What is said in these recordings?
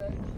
Thanks.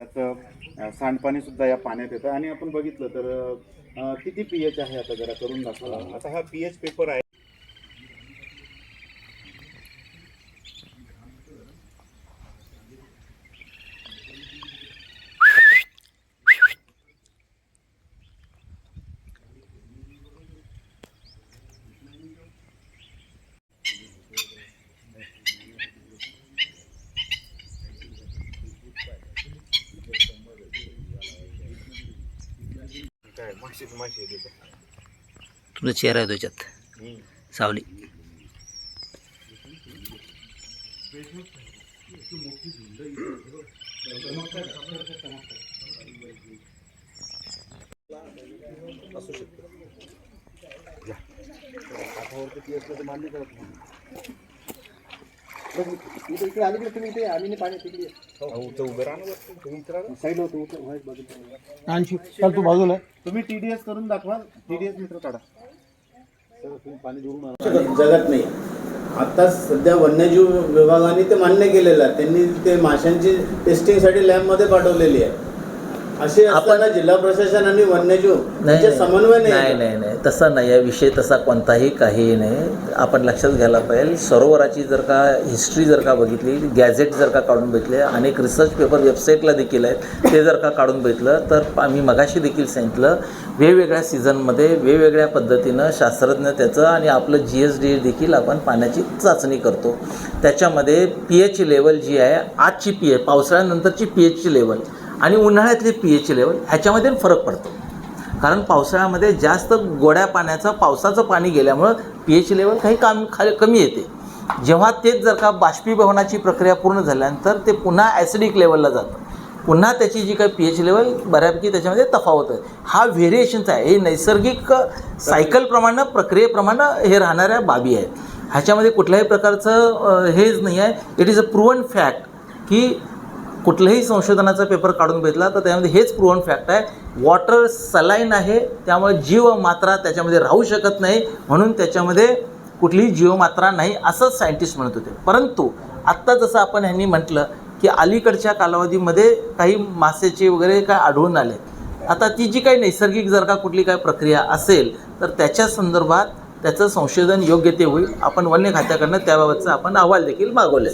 त्याचं सांडपाणी सुद्धा या पाण्यात येतं. आणि आपण बघितलं तर किती पी एच आहे आता जरा करून दाखवा. आता हा पी एच पेपर आहे. काय माशीच माशी आहे तिथे. तुमचा चेहरा आहे त्याच्यात सावली इकडे आली तुम्ही इथे आम्ही पाणी तिकडे अहो, इथं उभं राहा ना वरती. तुम्ही इथं राहा. साईड होतो आणखी चल तू बाजूला. तुम्ही टीडीएस करून दाखवा. टीडीएस मित्र काढा. जगत नाही. आता सध्या वन्यजीव विभागाने ते मान्य केलेलं आहे. त्यांनी ते माशांची टेस्टिंगसाठी लॅबमध्ये पाठवलेली आहे. असे असताना जिल्हा प्रशासन आणि वन्यजीव नाही समन्वय नाही. नाही नाही नाही. तसा नाही आहे. विषय तसा कोणताही काही नाही. आपण लक्षात घ्यायला पाहिजे. सरोवराची जर का हिस्ट्री जर का बघितली गॅझेट जर का काढून बघितले अनेक रिसर्च पेपर वेबसाईटला देखील आहेत. ते जर का काढून बघितलं तर आम्ही मगाशी देखील सांगितलं वेगवेगळ्या सीझनमध्ये वेगवेगळ्या पद्धतीनं शास्त्रज्ञ त्याचं आणि आपलं जी एस डी देखील आपण पाण्याची चाचणी करतो. त्याच्यामध्ये पी एच लेवल जी आहे आजची पी एच पावसाळ्यानंतरची पी एचची लेवल आणि उन्हाळ्यातली पी एचची लेवल ह्याच्यामध्ये फरक पडतो. कारण पावसाळ्यामध्ये जास्त गोड्या पाण्याचं पावसाचं पाणी गेल्यामुळं पी एच लेवल काही काम खाली कमी येते. जेव्हा तेच जर का बाष्पीभवनाची प्रक्रिया पूर्ण झाल्यानंतर ते पुन्हा ॲसिडिक लेवलला जातं. पुन्हा त्याची जी काही पी एच लेवल बऱ्यापैकी त्याच्यामध्ये तफावत आहे. हा व्हेरिएशनचा आहे. हे नैसर्गिक सायकलप्रमाणे प्रक्रियेप्रमाणे हे राहणाऱ्या बाबी आहेत. ह्याच्यामध्ये कुठल्याही प्रकारचं हेच नाही आहे. It is a proven fact की कुठल्याही संशोधनाचा पेपर काढून घेतला तर त्यामध्ये हेच प्रूव्हन फॅक्ट आहे. वॉटर सलाईन आहे त्यामुळे जीव मात्रा त्याच्यामध्ये राहू शकत नाही म्हणून त्याच्यामध्ये कुठलीही जीवमात्रा नाही असंच सायंटिस्ट म्हणत होते. परंतु आत्ता जसं आपण ह्यांनी म्हटलं की अलीकडच्या कालावधीमध्ये काही मासेचे वगैरे काय आढळून आले. आता ती जी काही नैसर्गिक जर का कुठली काय प्रक्रिया असेल तर त्याच्या संदर्भात त्याचं संशोधन योग्य ते होईल. आपण वन्य खात्याकडनं त्याबाबतचा आपण अहवाल देखील मागवले